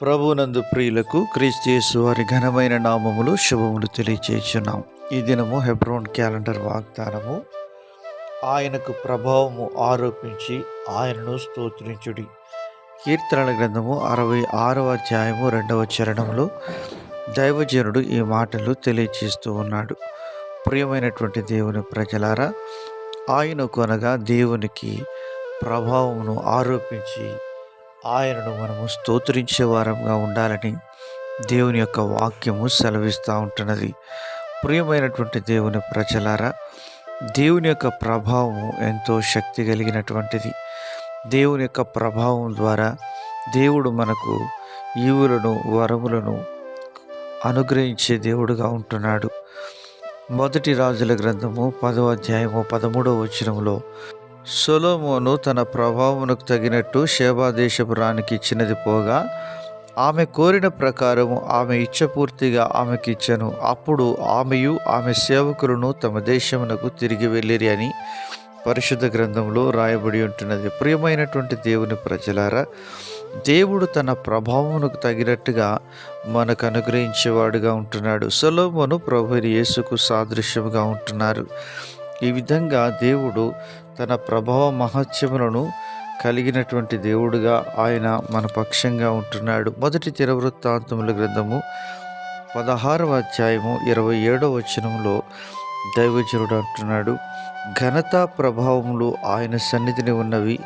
ప్రభునందు ప్రియులకు క్రీస్తు వారి ఘనమైన నామములు శుభములు తెలియచేస్తున్నాం ఈ దినము హెబ్రోన్ క్యాలెండర్ వాగ్దానము ఆయనకు ప్రభావము ఆరోపించి ఆయనను స్తోత్రించుడి. కీర్తనల గ్రంథము అరవై ఆరవ అధ్యాయము రెండవ చరణంలో దైవజనుడు ఈ మాటలు తెలియచేస్తూ ఉన్నాడు. ప్రియమైనటువంటి దేవుని ప్రజలారా ఆయనకు అనగా దేవునికి ప్రభావమును ఆరోపించి ఆయనను మనము స్తోత్రించే వారంగా ఉండాలని దేవుని యొక్క వాక్యము సెలవిస్తూ ఉంటున్నది. ప్రియమైనటువంటి దేవుని ప్రజలారా దేవుని యొక్క ప్రభావము ఎంతో శక్తి కలిగినటువంటిది. దేవుని యొక్క ప్రభావం ద్వారా దేవుడు మనకు ఈవులను వరములను అనుగ్రహించే దేవుడుగా ఉంటున్నాడు. మొదటి రాజుల గ్రంథము పదవ అధ్యాయము పదమూడవ వచనంలో సొలోమోను తన ప్రభావమునకు తగినట్టు శేబాదేశపు రానికి ఇచ్చినది పోగా ఆమె కోరిన ప్రకారము ఆమె ఇచ్చపూర్తిగా ఆమెకి ఇచ్చను. అప్పుడు ఆమెయు ఆమె సేవకులను తమ దేశమునకు తిరిగి వెళ్ళిరి అని పరిశుద్ధ గ్రంథంలో రాయబడి ఉంటున్నది. ప్రియమైనటువంటి దేవుని ప్రజలారా దేవుడు తన ప్రభావమునకు తగినట్టుగా మనకు అనుగ్రహించేవాడుగా ఉంటున్నాడు. సొలోమోను ప్రభు యేసుకు సాదృశ్యముగా ఉంటున్నారు. ఈ విధంగా దేవుడు తన ప్రభావ మహత్యములను కలిగినటువంటి దేవుడుగా ఆయన మన పక్షంగా ఉంటున్నాడు. మొదటి తిరవృత్తాంతముల గ్రంథము పదహారవ అధ్యాయము ఇరవై ఏడవ వచనంలో దైవజనుడు అంటున్నాడు ఘనత ప్రభావములు ఆయన సన్నిధిని ఉన్నవి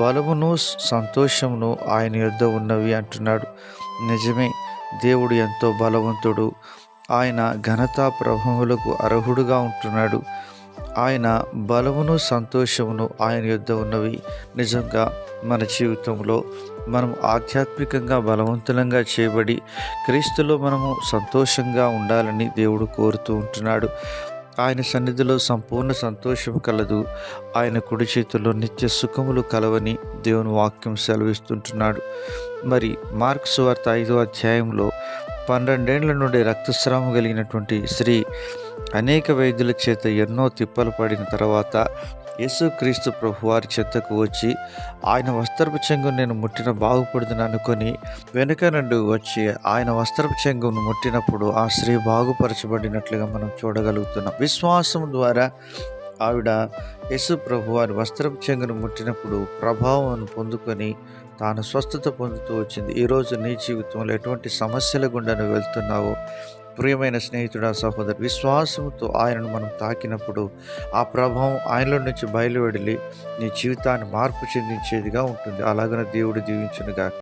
బలమును సంతోషమును ఆయన యొద్ద ఉన్నవి అంటున్నాడు. నిజమే దేవుడు ఎంతో బలవంతుడు. ఆయన ఘనత ప్రభావములకు అర్హుడుగా ఉంటున్నాడు. ఆయన బలమును సంతోషమును ఆయన యుద్ధ ఉన్నవి. నిజంగా మన జీవితంలో మనం ఆధ్యాత్మికంగా బలవంతులంగా చేయబడి క్రీస్తులో మనము సంతోషంగా ఉండాలని దేవుడు కోరుతూ ఉంటున్నాడు. ఆయన సన్నిధిలో సంపూర్ణ సంతోషం కలదు. ఆయన కుడి చేతుల్లో నిత్య సుఖములు కలవని దేవుని వాక్యం సెలవిస్తుంటున్నాడు. మరి మార్క్స్ వార్త ఐదో అధ్యాయంలో పన్నెండేండ్ల నుండి రక్తస్రావం కలిగినటువంటి స్త్రీ అనేక వైద్యుల చేత ఎన్నో తిప్పలు పడిన తర్వాత యేసుక్రీస్తు ప్రభు వారి చెత్తకు వచ్చి ఆయన వస్త్రపు చెంగు నేను ముట్టిన బాగుపడుదని అనుకొని వెనుక నుండి వచ్చి ఆయన వస్త్రపు చెంగును ముట్టినప్పుడు ఆ స్త్రీ బాగుపరచబడినట్లుగా మనం చూడగలుగుతున్నాం. విశ్వాసం ద్వారా ఆవిడ యశు ప్రభు వారి వస్త్రం చెంగును ముట్టినప్పుడు ప్రభావం పొందుకొని తాను స్వస్థత పొందుతూ వచ్చింది. ఈరోజు నీ జీవితంలో ఎటువంటి సమస్యల గుండా నువ్వు వెళ్తున్నావో? ప్రియమైన స్నేహితుడా సహోదరు విశ్వాసంతో ఆయనను మనం తాకినప్పుడు ఆ ప్రభావం ఆయనలో నుంచి బయలువెడలి నీ జీవితాన్ని మార్పు చెందించేదిగా ఉంటుంది. అలాగనే దేవుడు దీవించునుగా